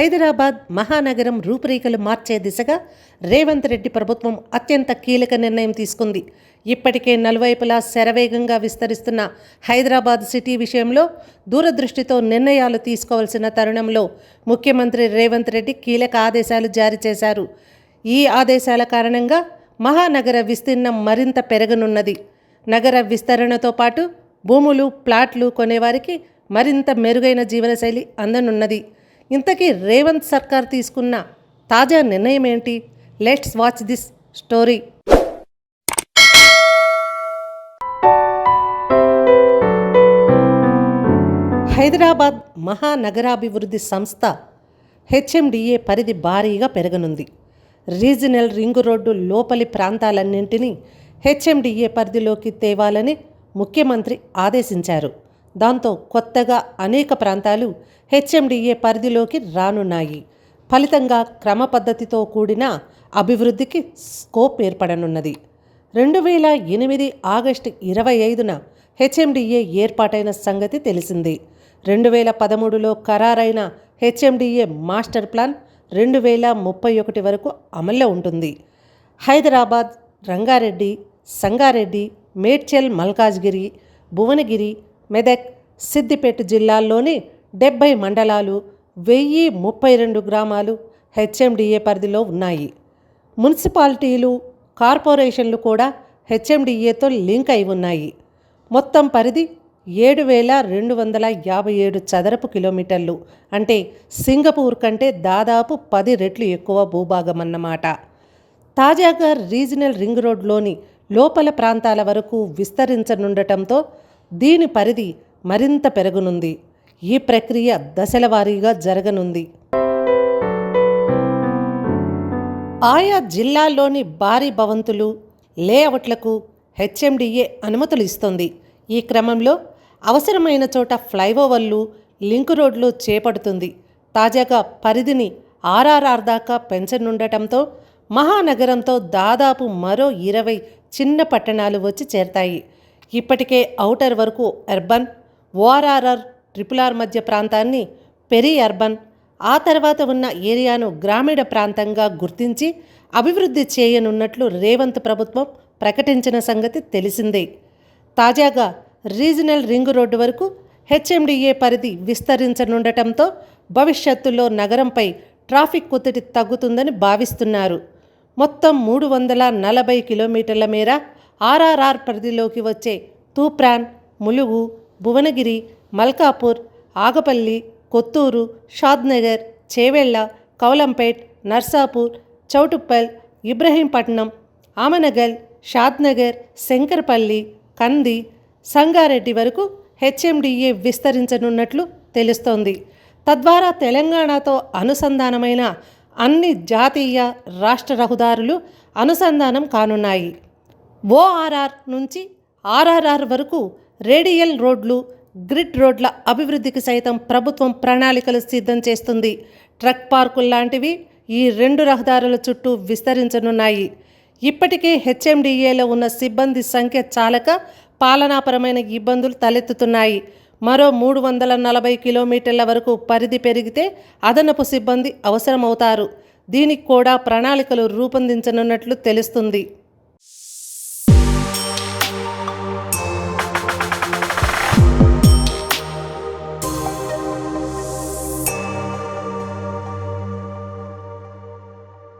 హైదరాబాద్ మహానగరం రూపురేఖలు మార్చే దిశగా రేవంత్ రెడ్డి ప్రభుత్వం అత్యంత కీలక నిర్ణయం తీసుకుంది. ఇప్పటికే నలువైపులా శరవేగంగా విస్తరిస్తున్న హైదరాబాద్ సిటీ విషయంలో దూరదృష్టితో నిర్ణయాలు తీసుకోవాల్సిన తరుణంలో ముఖ్యమంత్రి రేవంత్ రెడ్డి కీలక ఆదేశాలు జారీ చేశారు. ఈ ఆదేశాల కారణంగా మహానగర విస్తీర్ణం మరింత పెరగనున్నది. నగర విస్తరణతో పాటు భూములు ప్లాట్లు కొనేవారికి మరింత మెరుగైన జీవనశైలి అందనున్నది. ఇంతకీ రేవంత్ సర్కార్ తీసుకున్న తాజా నిర్ణయం ఏంటి? Let's watch this story. Hyderabad మహానగరాభివృద్ధి సంస్థ హెచ్ఎండిఏ పరిధి భారీగా పెరగనుంది. రీజనల్ రింగు రోడ్డు లోపలి ప్రాంతాలన్నింటినీ హెచ్ఎండిఏ పరిధిలోకి తేవాలని ముఖ్యమంత్రి ఆదేశించారు. దాంతో కొత్తగా అనేక ప్రాంతాలు హెచ్ఎండిఏ పరిధిలోకి రానున్నాయి. ఫలితంగా క్రమ పద్ధతితో కూడిన అభివృద్ధికి స్కోప్ ఏర్పడనున్నది. రెండు వేల ఎనిమిది ఆగస్టు ఇరవై ఐదున హెచ్ఎండిఏ ఏర్పాటైన సంగతి తెలిసింది. రెండు వేల పదమూడులో ఖరారైన హెచ్ఎండిఏ మాస్టర్ ప్లాన్ రెండు వేల ముప్పై ఒకటి వరకు అమల్లో ఉంటుంది. హైదరాబాద్ రంగారెడ్డి సంగారెడ్డి మేడ్చల్ మల్కాజ్గిరి భువనగిరి మెదక్ సిద్దిపేట జిల్లాల్లోని డెబ్బై మండలాలు వెయ్యి ముప్పై రెండు గ్రామాలు హెచ్ఎండిఏ పరిధిలో ఉన్నాయి. మున్సిపాలిటీలు కార్పొరేషన్లు కూడా హెచ్ఎండిఏతో లింక్ అయి ఉన్నాయి. మొత్తం పరిధి ఏడు వేల రెండు వందల యాభై ఏడు చదరపు కిలోమీటర్లు. అంటే సింగపూర్ కంటే దాదాపు పది రెట్లు ఎక్కువ భూభాగం అన్నమాట. తాజాగా రీజనల్ రింగ్ రోడ్లోని లోపల ప్రాంతాల వరకు విస్తరించనుండటంతో దీని పరిధి మరింత పెరగనుంది. ఈ ప్రక్రియ దశల వారీగా జరగనుంది. ఆయా జిల్లాల్లోని భారీ భవంతులు లేఅవుట్లకు హెచ్ఎండిఏ అనుమతులు ఇస్తుంది. ఈ క్రమంలో అవసరమైన చోట ఫ్లైఓవర్లు లింక్ రోడ్లు చేపడుతుంది. తాజాగా పరిధిని ఆర్ఆర్ఆర్ దాకా పెంచనుండటంతో మహానగరంతో దాదాపు మరో ఇరవై చిన్న పట్టణాలు వచ్చి చేరతాయి. ఇప్పటికే ఔటర్ వరకు అర్బన్ ఓఆర్ఆర్ఆర్ ట్రిపుల్ ఆర్ మధ్య ప్రాంతాన్ని పెరి అర్బన్ ఆ తర్వాత ఉన్న ఏరియాను గ్రామీణ ప్రాంతంగా గుర్తించి అభివృద్ధి చేయనున్నట్లు రేవంత్ ప్రభుత్వం ప్రకటించిన సంగతి తెలిసిందే. తాజాగా రీజనల్ రింగ్ రోడ్డు వరకు హెచ్ఎండిఏ పరిధి విస్తరించనుండటంతో భవిష్యత్తులో నగరంపై ట్రాఫిక్ ఒత్తిడి తగ్గుతుందని భావిస్తున్నారు. మొత్తం మూడు వందల నలభై కిలోమీటర్ల మేర ఆర్ఆర్ఆర్ పరిధిలోకి వచ్చే తూప్రాన్ ములుగు భువనగిరి మల్కాపూర్ ఆగపల్లి కొత్తూరు షాద్నగర్ చేవెళ్ళ కౌలంపేట్ నర్సాపూర్ చౌటుప్పల్ ఇబ్రహీంపట్నం ఆమనగల్ షాద్నగర్ శంకర్పల్లి కంది సంగారెడ్డి వరకు హెచ్ఎండిఏ విస్తరించనున్నట్లు తెలుస్తోంది. తద్వారా తెలంగాణతో అనుసంధానమైన అన్ని జాతీయ రాష్ట్ర రహదారులు అనుసంధానం కానున్నాయి. ఓఆర్ఆర్ నుంచి ఆర్ఆర్ఆర్ వరకు రేడియల్ రోడ్లు గ్రిడ్ రోడ్ల అభివృద్ధికి సైతం ప్రభుత్వం ప్రణాళికలు సిద్ధం చేస్తుంది. ట్రక్ పార్కులు లాంటివి ఈ రెండు రహదారుల చుట్టూ విస్తరించనున్నాయి. ఇప్పటికే హెచ్ఎండిఏలో ఉన్న సిబ్బంది సంఖ్య చాలక పాలనాపరమైన ఇబ్బందులు తలెత్తుతున్నాయి. మరో మూడు వందల నలభై కిలోమీటర్ల వరకు పరిధి పెరిగితే అదనపు సిబ్బంది అవసరమవుతారు. దీనికి కూడా ప్రణాళికలు రూపొందించనున్నట్లు తెలుస్తుంది.